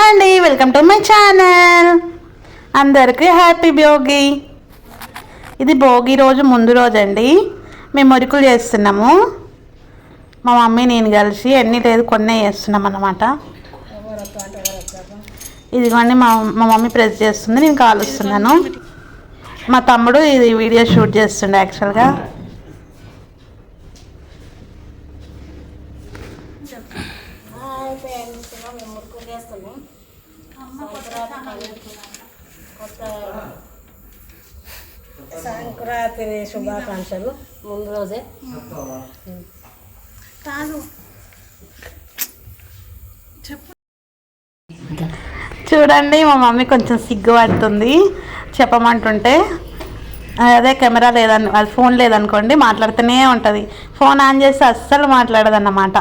అండి welcome to my channel అందరికీ happy Bhogi. ఇది భోగి రోజు ముందు రోజు అండి మేము మురుకులు చేస్తున్నాము. మా మమ్మీ నేను కలిసి ఎన్ని లేదు కొన్నే చేస్తున్నాం అన్నమాట. ఇదిగోండి మా మా మమ్మీ ప్రెస్ చేస్తుంది నేను కాలుస్తున్నాను. మా తమ్ముడు ఇది వీడియో షూట్ చేస్తుండే యాక్చువల్గా హాయ్ ఫ్రెండ్స్ మేము మురుకులు చేస్తున్నాం కొత్త సంక్రాంతి శుభాకాంక్షలు. ముందు రోజే. కాదు. చూడండి మా మమ్మీ కొంచెం సిగ్గుపడుతుంది చెప్పమంటుంటే అదే కెమెరా లేదని అది ఫోన్ లేదనుకోండి మాట్లాడుతూనే ఉంటుంది. ఫోన్ ఆన్ చేస్తే అస్సలు మాట్లాడదన్నమాట.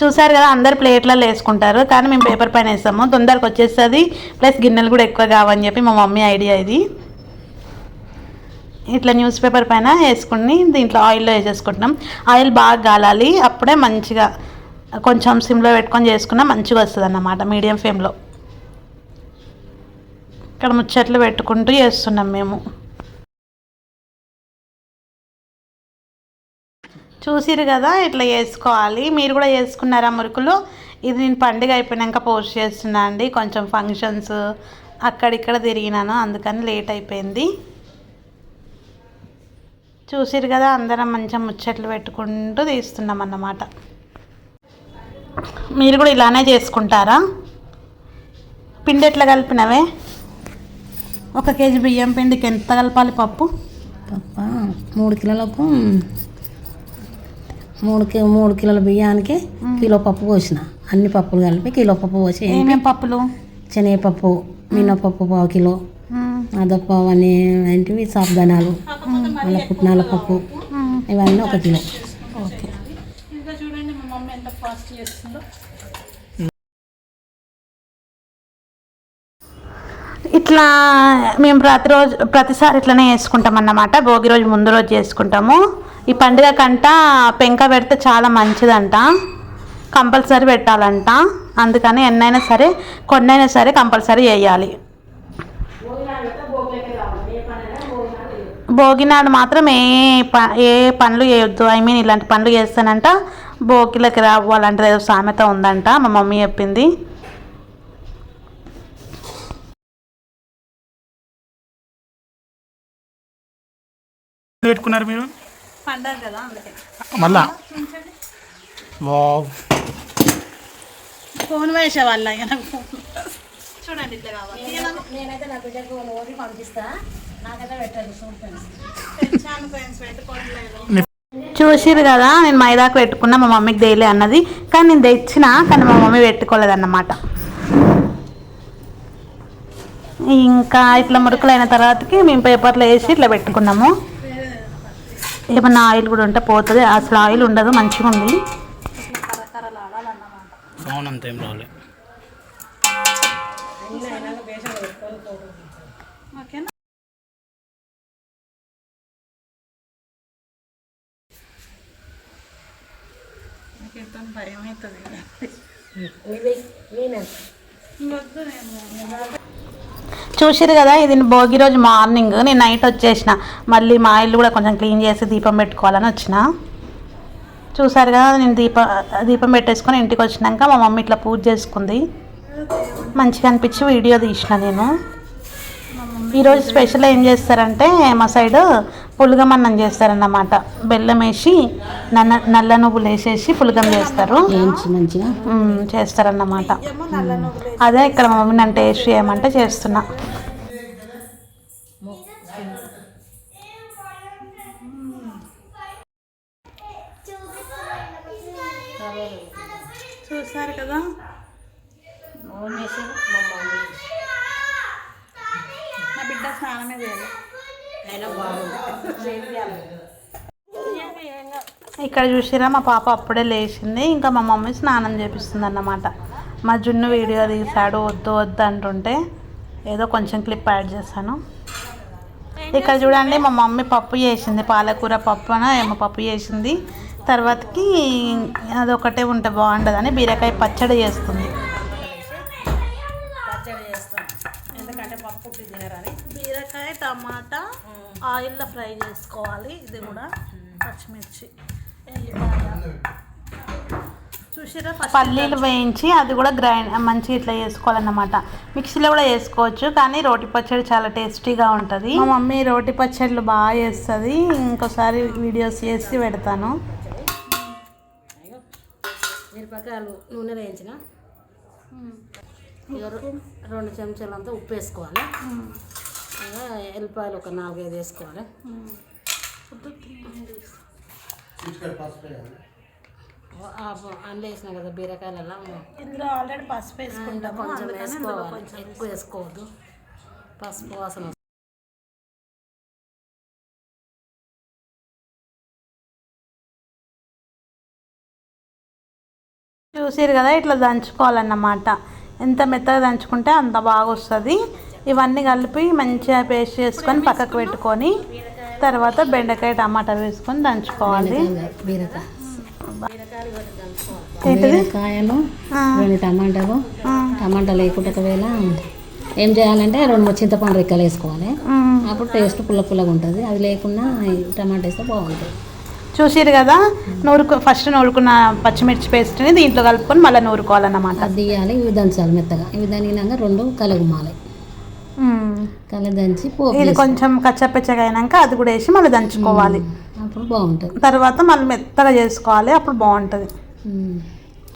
చూసారు కదా అందరు ప్లేట్లలో వేసుకుంటారు. కానీ మేము పేపర్ పైన వేస్తాము. తొందరగా వచ్చేస్తుంది. ప్లస్ గిన్నెలు కూడా ఎక్కువ కావని చెప్పి మా మమ్మీ ఐడియా ఇది. ఇట్లా న్యూస్ పేపర్ పైన వేసుకుని దీంట్లో ఆయిల్లో వేసేసుకుంటున్నాం. ఆయిల్ బాగా కాలాలి అప్పుడే మంచిగా కొంచెం సిమ్లో పెట్టుకొని చేసుకున్నా మంచిగా వస్తుంది అన్నమాట మీడియం ఫ్లేమ్లో. ఇక్కడ ముచ్చట్లు పెట్టుకుంటూ చేస్తున్నాం మేము. చూసిరు కదా ఇట్లా చేసుకోవాలి. మీరు కూడా చేసుకున్నారా మురుకులు? ఇది నేను పండుగ అయిపోయినాక పోస్ట్ చేస్తున్నా అండి. కొంచెం ఫంక్షన్స్ అక్కడిక్కడ తిరిగినాను అందుకని లేట్ అయిపోయింది. చూసిరు కదా అందరం మంచిగా ముచ్చట్లు పెట్టుకుంటూ తీస్తున్నాం అన్నమాట. మీరు కూడా ఇలానే చేసుకుంటారా? పిండి ఎట్లా కలిపినవే? ఒక కేజీ బియ్యం పిండికి ఎంత కలపాలి పప్పు? పప్ప మూడు కిలోలకు మూడు కి మూడు కిలోల బియ్యానికి కిలో పప్పు పోసిన. అన్ని పప్పులు కలిపి కిలో పప్పు పోసి ఏమేం పప్పులు? శనగపప్పు మినపప్పు పావు కిలో. అదప్పావు అని ఏంటివి సాపుదానాలు మళ్ళీ పుట్నాల పప్పు ఇవన్నీ ఒక కిలో. ఓకే. ఇంకా చూడండి మా మమ్మీ ఎంత ఫాస్ట్ చేస్తుందో ఇట్లా మేము ప్రతిరోజు ప్రతిసారి ఇట్లనే చేసుకుంటాం అన్నమాట భోగి రోజు ముందు రోజు చేసుకుంటాము. ఈ పండుగ కంట పెంక పెడితే చాలా మంచిదంట. కంపల్సరీ పెట్టాలంట. అందుకని ఎన్నైనా సరే కొన్నైనా సరే కంపల్సరీ వేయాలి భోగినాడు మాత్రం ఏ ప ఏ పనులు చేయొద్దు. ఐ మీన్ ఇలాంటి పనులు చేస్తానంట. భోగిలకి రావాలంటే. ఏదో సామెత ఉందంట. మా మమ్మీ చెప్పింది. పెట్టుకున్నారు మీరు? కదా అందుకే. మళ్ళా? వావ్. ఫోన్ వేసే వాళ్ళ చూడండి ఇట్లా కావాలి. నేనైతే నా బిడ్డకు ఓడి పంపిస్తా. నాకైతే పెట్టదు చూడండి చూసిరు కదా నేను మైదాకు పెట్టుకున్నా మా మమ్మీకి డైలీ అన్నది. కానీ నేను తెచ్చిన కానీ మా మమ్మీ పెట్టుకోలేదన్నమాట. ఇంకా ఇట్లా మురుకులు అయిన తర్వాతకి మేము పేపర్లో వేసి ఇట్లా పెట్టుకున్నాము. ఏమన్నా ఆయిల్ కూడా ఉంటే పోతుంది. అసలు ఆయిల్ ఉండదు మంచిగా ఉంది. సౌండ్ అంత ఏం రాలే. భయం అవుతుంది చూసారు కదా ఇది భోగి రోజు మార్నింగ్. నేను నైట్ వచ్చేసిన. మళ్ళీ మా ఇల్లు కూడా కొంచెం క్లీన్ చేసి దీపం పెట్టుకోవాలని వచ్చిన. చూసారు కదా నేను దీప దీపం పెట్టేసుకొని ఇంటికి వచ్చినాక మా మమ్మీ ఇట్లా పూజ చేసుకుంది. మంచిగా అనిపించి వీడియో తీసిన నేను. ఈరోజు స్పెషల్ ఏం చేస్తారంటే మా సైడ్ పులగమన్నం చేస్తారన్నమాట. బెల్లం వేసి నల్ల నల్ల నువ్వులు వేసేసి పులగం చేస్తారు. మంచిగా? చేస్తారన్నమాట. అదే ఇక్కడ మా మమ్మీ నన్ను టేస్ట్ చేయమంటే చేస్తున్నా. చూసారు కదా? నా బిడ్డ స్నానమే చేయాలి. ఇక్కడ చూసిరా మా పాప అప్పుడే లేచింది. ఇంకా మా మమ్మీ స్నానం చేపిస్తుంది అన్నమాట మా జున్ను వీడియో తీసాడు వద్దు వద్దు అంటుంటే ఏదో కొంచెం క్లిప్ యాడ్ చేశాను. ఇక్కడ చూడండి మా మమ్మీ పప్పు చేసింది పాలకూర పప్పున ఏమో పప్పు చేసింది. తర్వాతకి అదొకటే ఉంటే బాగుంటుందని బీరకాయ పచ్చడి చేస్తుంది. పచ్చడి చేస్తాం. ఎందుకంటే పప్పు తినరని. బీరకాయ టమాటా ఆయిల్లో ఫ్రై చేసుకోవాలి. ఇది కూడా పచ్చిమిర్చి చూసారా పల్లీలు వేయించి అది కూడా గ్రైండ్ మంచి ఇట్లా చేసుకోవాలన్నమాట. మిక్సీలో కూడా చేసుకోవచ్చు కానీ రోటి పచ్చడి చాలా టేస్టీగా ఉంటుంది. మా మమ్మీ రోటి పచ్చళ్ళు బాగా చేస్తుంది. ఇంకోసారి వీడియోస్ చేసి పెడతాను. మిరపకాయలు నూనె వేయించిన. రెండు చెంచాలంతా ఉప్పు వేసుకోవాలి. ఎల్లిపాయలు ఒక నాలుగైదు వేసుకోవాలి. అందులో వేసినా కదా బీరకాయలలో ఇందులో ఆల్రెడీ పసుపు ఇంకా కొంచెం వేసుకోవాలి. ఎక్కువ వేసుకోవద్దు. పసుపు వాసన. చూసారు కదా ఇట్లా దంచుకోవాలన్నమాట. ఎంత మెత్తగా దంచుకుంటే అంత బాగా వస్తుంది ఇవన్నీ కలిపి మంచిగా పేస్ట్ చేసుకొని పక్కకు పెట్టుకొని తర్వాత బెండకాయ టమాటా వేసుకొని దంచుకోవాలి. బీరకాయలు రెండు టమాటాలు. టమాటా లేకుండా ఒకవేళ ఏం చేయాలంటే రెండు మూడు చింతపండు రెక్కలు వేసుకోవాలి. అప్పుడు టేస్ట్ పుల్ల పుల్లగా ఉంటుంది. అది లేకుండా టమాటా వేస్తే బాగుంటుంది. చూసిరు కదా నూరుకు ఫస్ట్ నూరుకున్న పచ్చిమిర్చి పేస్ట్ని దీంట్లో కలుపుకొని మళ్ళీ నూరుకోవాలన్నమాట. అది తీయాలి. ఇవి దంచాలి మెత్తగా. ఇవి దానినాక రెండు కలగుమాలి. దంచి ఇది. కొంచెం కచ్చపెచ్చగా అయినాక అది కూడా వేసి మళ్ళీ దంచుకోవాలి. అప్పుడు బాగుంటుంది. తర్వాత మళ్ళీ మెత్తగా చేసుకోవాలి అప్పుడు బాగుంటుంది.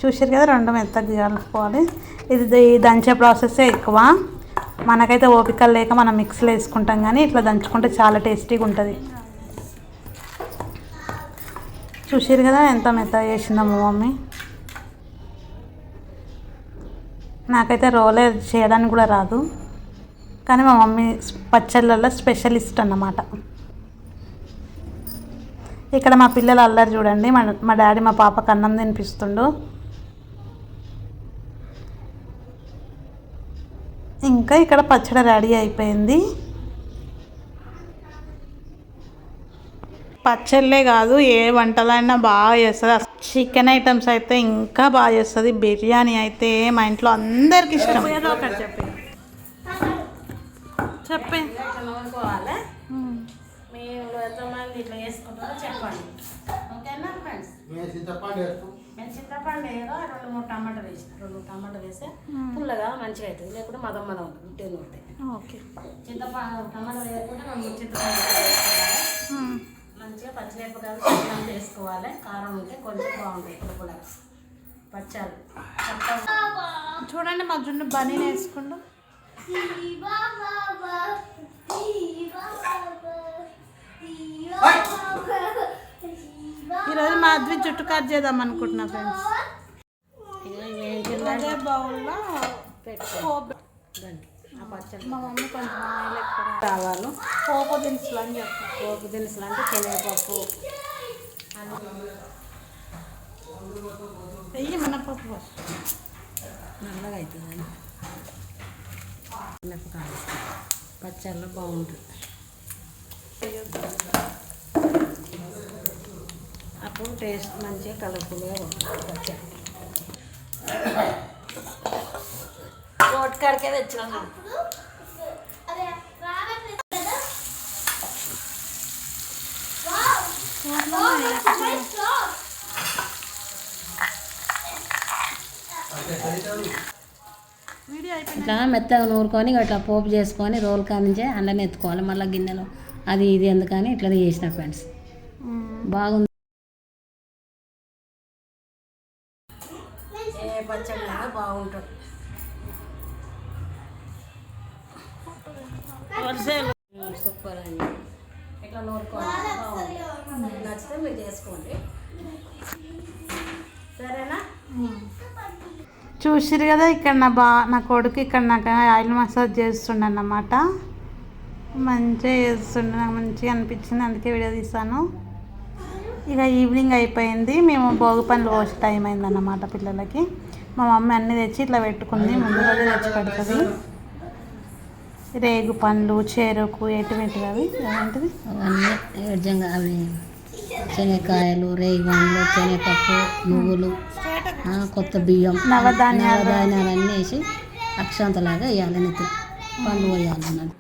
చూసారు కదా రెండు మెత్తగా కలుపుకోవాలి. ఇది దంచే ప్రాసెస్ ఎక్కువ. మనకైతే ఓపిక లేక మనం మిక్సీలో వేసుకుంటాం కానీ ఇట్లా దంచుకుంటే చాలా టేస్టీగా ఉంటుంది. చూసారు కదా ఎంత మెత్తగా చేసిందో మా మమ్మీ. నాకైతే రోలే చేయడానికి కూడా రాదు. కానీ మా మమ్మీ పచ్చళ్ళల్లో స్పెషలిస్ట్ అన్నమాట. ఇక్కడ మా పిల్లలు అల్లరి చూడండి. మా మా డాడీ మా పాపకు అన్నం తినిపిస్తుండు. ఇంకా ఇక్కడ పచ్చడి రెడీ అయిపోయింది. పచ్చళ్ళే కాదు ఏ వంటలైనా బాగా చేస్తుంది. చికెన్ ఐటమ్స్ అయితే ఇంకా బాగా చేస్తుంది. బిర్యానీ అయితే మా ఇంట్లో అందరికి ఇష్టం. ఒకటి చెప్పి చెప్పి. ఇట్లా నూరుకోవాలి మీరు ఎంతమంది ఇట్లా వేసుకుంటారో చెప్పండి. ఓకేనా ఫ్రెండ్స్? మేము చింతపండు ఏదో రెండు మూడు టమాటాలు వేసిన. రెండు టమాటాలు వేస్తే పుల్లగా మంచిగా అవుతుంది. లేకుంటే మదం మదం ఉంటుంది ఉట్టే నూరితే. ఓకే. చింతపండు టమాటాలు వేయకుండా రెండు మూడు చింతపండు వేసుకోవాలి మంచిగా పచ్చిమిరపకాయలు వేసుకోవాలి. కారం ఉంటే కొంచెం బాగుంటుంది పచ్చాలు చూడండి మా జున్ను బనీ వేసుకుంటూ. ఈరోజు మా అద్వి జుట్టు కట్ చేద్దాం అనుకుంటున్నా ఫ్రెండ్స్. అదే బౌల్లో మా మమ్మీ కొంచెం ఆయిల్ ఎక్కువ ఆవాలు పోపు దినుసులు అని చెప్పి. పోపు దినుసులు అంటే శనగపప్పు. వెయ్యి మినపప్పు. నల్లగా అవుతుంది మిరపకాయలు పచ్చళ్ళు బాగుంటుంది. అప్పుడు టేస్ట్ మంచిగా కలర్ఫుల్గా ఉంటుంది రోడ్ కాడికే తెచ్చినాం ఇట్లా మెత్తగా నూరుకొని ఇట్లా పోపు చేసుకొని రోల్ కానించే అన్నం ఎత్తుకోవాలి మళ్ళీ గిన్నెలో. అది ఇది ఎందుకని ఇట్లా చేసిన ఫ్రెండ్స్. బాగుంది. ఏ పచ్చడి బాగుంటుంది. సూపర్ అండి. ఇట్లా నూరుకోవాలి నచ్చితే మీరు చేసుకోండి. సరేనా? చూసిరు కదా ఇక్కడ నా బా నా కొడుకు ఇక్కడ నాకు ఆయిల్ మసాజ్ చేస్తుండ అన్నమాట మంచిగా చేస్తుండే నాకు మంచిగా అనిపించింది అందుకే వీడియో తీసాను. ఇక ఈవినింగ్ అయిపోయింది మేము భోగి పనులు పోసే టైం అయిందన్నమాట పిల్లలకి. మా మమ్మీ అన్నీ తెచ్చి ఇట్లా పెట్టుకుంది ముందు రోజే తెచ్చి పెడుతుంది. రేగు పండ్లు చెరుకు ఎటువంటివి అవి? ఏంటిది అవన్నీ శనగకాయలు రేగిపండ్లు శనగపప్పు నువ్వులు ఆ, కొత్త బియ్యం నవధాన్యాలు. అన్నీ వేసి అక్షాంతలాగా వేయాలి నెత్తి. పండు వేయాలి అన్నట్టు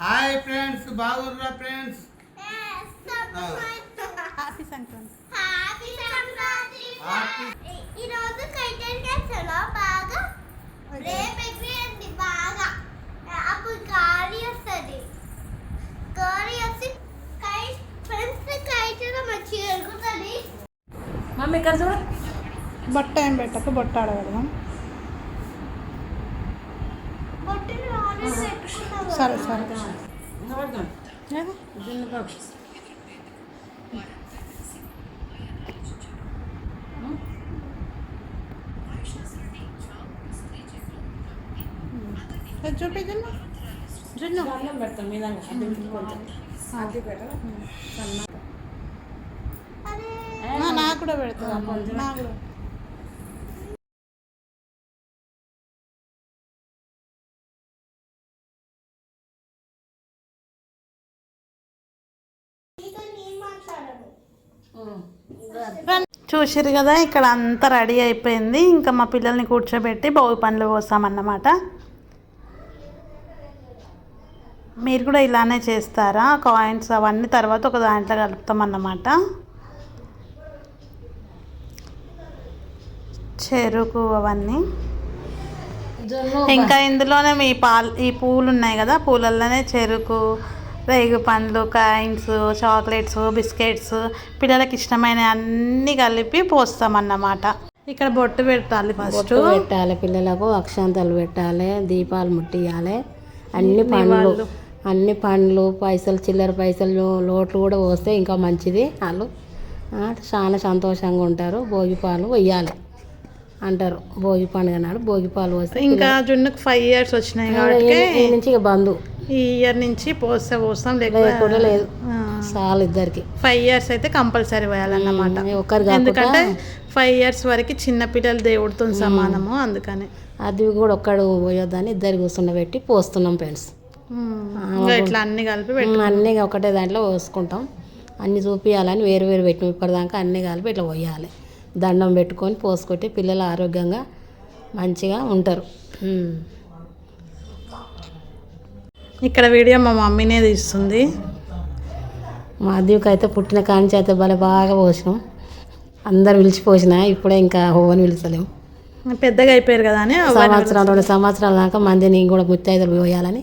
hi friends బాగుర్రా friends? Happy Sankranti. Happy Sankranti. ఈ రోజు చేస్తాను బాగా రేపు బాగా. అప్పుడు గాలి వస్తుంది. గాలి వచ్చి కై ఫ్రెండ్స్ కైటెన్ మంచిగా ఎగురుతుంది మమ్మీ ఇక్కడ చూడు బొట్ట ఏం పెట్టక బొట్ట ఆడగలదాం బొట్టుని ఆల్రెడీ పెట్టుకున్నావు సరే సరే పడుతుంది ఏది? జున్ను బాబు ఇది చూపించండి జున్ను అన్నం పెడతాం మీ దాకా అది కొంచెం అది పెట్టరా అరే ఆ, నాకు కూడా పెడతా నాకు కూడా. చూసిరు కదా ఇక్కడ అంతా రెడీ అయిపోయింది. ఇంకా మా పిల్లల్ని కూర్చోబెట్టి భోగి పండ్లు పోసామన్నమాట. మీరు కూడా ఇలానే చేస్తారా? కాయిన్స్ అవన్నీ తర్వాత ఒక దాంట్లో కలుపుతామన్నమాట. చెరుకు అవన్నీ. ఇంకా ఇందులోనే మీ పాలు ఈ పూలు ఉన్నాయి కదా పూలల్లోనే చెరుకు రేగు పండ్లు కాయిన్స్ చాక్లెట్స్ బిస్కెట్స్ పిల్లలకి ఇష్టమైన అన్నీ కలిపి పోస్తామన్నమాట. ఇక్కడ బొట్టు పెట్టాలి ఫస్ట్. బొట్టు పెట్టాలి పిల్లలకు అక్షాంతాలు పెట్టాలి దీపాలు ముట్టియాలి. అన్ని పండ్లు అన్ని పండ్లు పైసలు చిల్లర పైసలు లోట్లు కూడా పోస్తే ఇంకా మంచిది. వాళ్ళు చాలా సంతోషంగా ఉంటారు. భోగి పాలు వెయ్యాలి అంటారు. భోగి పండుగ నాడు భోగి పాలు పోస్తే ఇంకా జున్నుకు ఫైవ్ ఇయర్స్ వచ్చినాయి కాబట్టి ఈ- నుంచి ఇక బంధు ఈ ఇయర్ నుంచి పోస్తే పోస్తాం లేకపోతే లేదు చాలు ఇద్దరికి. ఫైవ్ ఇయర్స్ అయితే కంపల్సరీ పోయాలన్నమాట. ఒకరు ఎందుకంటే ఫైవ్ ఇయర్స్ వరకు చిన్న పిల్లలు దేవుడితో సమానము అందుకని. అది కూడా ఒక్కడు పోయొద్దని ఇద్దరు కూర్చుండబెట్టి పోస్తున్నాం ఫ్రెండ్స్. ఇట్లా అన్ని కలిపి అన్నీ ఒకటే దాంట్లో పోసుకుంటాం. అన్ని చూపించాలని వేరు వేరు పెట్టిన ఇప్పటిదాకా అన్నీ కలిపి ఇట్లా పోయాలి. దండం పెట్టుకొని పోసుకుంటే పిల్లలు ఆరోగ్యంగా మంచిగా ఉంటారు. ఇక్కడ వీడియో మా మమ్మీనే తీస్తుంది. మా అద్దీకి అయితే పుట్టిన కాంచి అయితే భలే బాగా పోసినాం. అందరు పిలిచి పోసిన ఇప్పుడే ఇంకా హోవని పిలిచలేము పెద్దగా అయిపోయారు కదా అని సంవత్సరం రెండు సంవత్సరాల దాకా మందిని కూడా ముత్తైదులు పోయాలని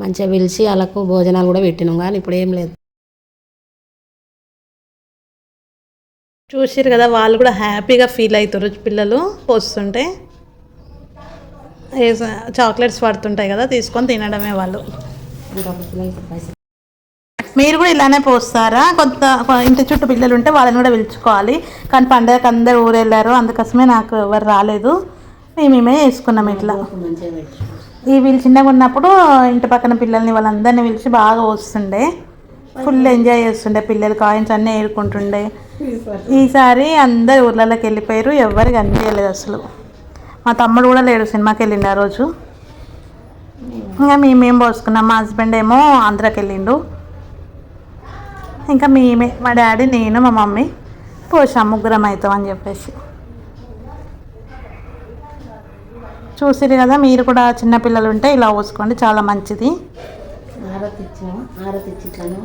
మంచిగా పిలిచి వాళ్ళకు భోజనాలు కూడా పెట్టినాం కానీ ఇప్పుడు ఏం లేదు. చూసారు కదా వాళ్ళు కూడా హ్యాపీగా ఫీల్ అవుతారు పిల్లలు పోస్తుంటే చాక్లెట్స్ పడుతుంటాయి కదా తీసుకొని తినడమే వాళ్ళు. మీరు కూడా ఇలానే పోస్తారా? కొంత ఇంటి చుట్టూ పిల్లలు ఉంటే వాళ్ళని కూడా పిలుచుకోవాలి. కానీ పండగకి అందరు ఊరు వెళ్ళారు అందుకోసమే నాకు ఎవరు రాలేదు. మేమేమే వేసుకున్నాం ఇట్లా. ఇవి ఈ వీళ్ళు చిన్నగా ఉన్నప్పుడు ఇంటి పక్కన పిల్లల్ని వాళ్ళందరినీ పిలిచి బాగా వస్తుండే ఫుల్ ఎంజాయ్ చేస్తుండే పిల్లలు కాయిన్స్ అన్నీ ఏరుకుంటుండే. ఈసారి అందరు ఊర్లలోకి వెళ్ళిపోయారు ఎవరికి అనిపించలేదు అసలు. మా తమ్ముడు కూడా లేడు సినిమాకి వెళ్ళిండు ఆ రోజు. ఇంకా మేమేం పోసుకున్నాం మా హస్బెండ్ ఏమో ఆంధ్రాకి వెళ్ళిండు. ఇంకా మేమే మా డాడీ నేను మా మమ్మీ పోసాం ముగ్గురం అవుతాం అని చెప్పేసి. చూసిరు కదా మీరు కూడా చిన్నపిల్లలు ఉంటే ఇలా పోసుకోండి చాలా మంచిది. ఆరతి ఇచ్చాము ఆరతి ఇచ్చిట్లాను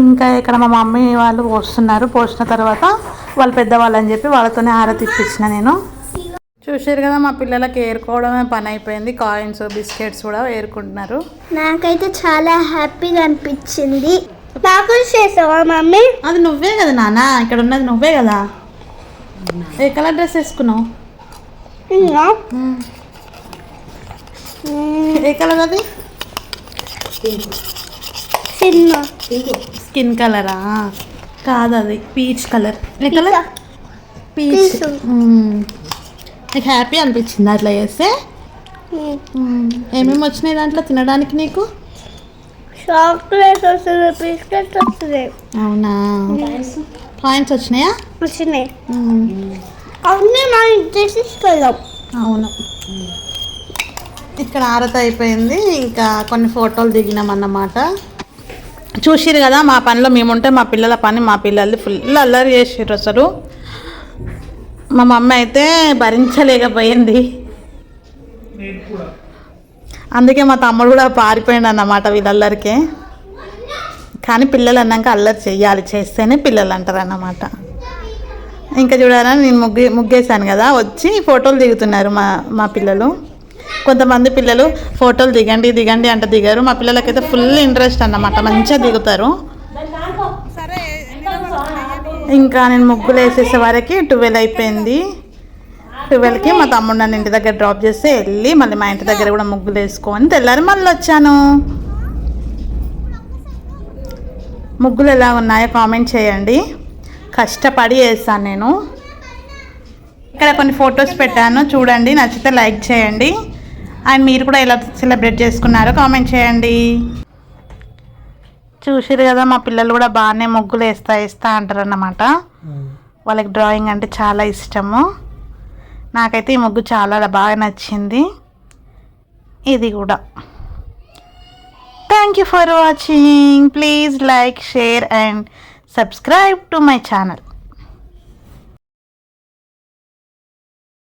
ఇంకా ఇక్కడ మా మమ్మీ వాళ్ళు పోస్తున్నారు పోసిన తర్వాత వాళ్ళు పెద్దవాళ్ళు అని చెప్పి వాళ్ళతోనే హారతి ఇప్పించిన నేను. చూసారు కదా మా పిల్లలకి ఏరుకోవడమే పని అయిపోయింది. కాయిన్స్ బిస్కెట్స్ కూడా ఏరుకుంటున్నారు. నాకైతే చాలా హ్యాపీగా అనిపించింది. నాకు చేసావా మమ్మీ? అది నువ్వే కదా నాన్న ఇక్కడ ఉన్నది నువ్వే కదా. ఏ కలర్ డ్రెస్ వేసుకున్నావు? ఏ కలర్ అది? స్కిన్ కలరా? కాదు అది పీచ్ కలర్. ఏ కలర్? పీచ్. నీకు హ్యాపీ అనిపించింది అట్లా చేస్తే? మ్మ్. ఏమేమి వచ్చినాయి దాంట్లో తినడానికి నీకు? చాక్లెట్ వస్తుంది బిస్కెట్ వస్తుంది. అవునా? పాయింట్స్ వచ్చినాయా? వచ్చినాయి. తీసుకెళ్ళాం. అవును. ఇక్కడ ఆరత అయిపోయింది ఇంకా కొన్ని ఫోటోలు దిగినాం అన్నమాట. చూసిరు కదా మా పనిలో మేముంటే మా పిల్లల పని మా పిల్లల్ని ఫుల్ అల్లరి చేసిర్రు అసలు. మా మమ్మీ అయితే భరించలేకపోయింది. అందుకే మా తమ్ముడు కూడా పారిపోయాడు అన్నమాట వీళ్ళల్లరికే కానీ పిల్లలు అన్నాక అల్లరి చెయ్యాలి చేస్తేనే పిల్లలు అంటారు అన్నమాట ఇంకా చూడాలని నేను ముగ్గు ముగ్గేశాను కదా వచ్చి ఫోటోలు దిగుతున్నారు మా మా పిల్లలు. కొంతమంది పిల్లలు ఫోటోలు దిగండి దిగండి అంటే దిగారు. మా పిల్లలకైతే ఫుల్ ఇంట్రెస్ట్ అన్నమాట. మంచిగా దిగుతారు. ఇంకా నేను ముగ్గులు వేసేసే వరకు ట్వెల్వ్ అయిపోయింది. ట్వెల్వ్కి మా తమ్ముడు నన్ను ఇంటి దగ్గర డ్రాప్ చేస్తే వెళ్ళి మళ్ళీ మా ఇంటి దగ్గర కూడా ముగ్గులు వేసుకొని తెల్లారి మళ్ళీ వచ్చాను. ముగ్గులు ఎలా ఉన్నాయో కామెంట్ చేయండి. కష్టపడి వేస్తాను నేను. ఇక్కడ కొన్ని ఫొటోస్ పెట్టాను. చూడండి నచ్చితే లైక్ చేయండి. అండ్ మీరు కూడా ఎలా సెలబ్రేట్ చేసుకున్నారో కామెంట్ చేయండి. చూసిరు కదా మా పిల్లలు కూడా బాగానే ముగ్గులు వేస్తా వేస్తా అంటారు అన్నమాట వాళ్ళకి డ్రాయింగ్ అంటే చాలా ఇష్టము. నాకైతే ఈ ముగ్గు చాలా బాగా నచ్చింది. ఇది కూడా. Thank you for watching please like share and subscribe to my channel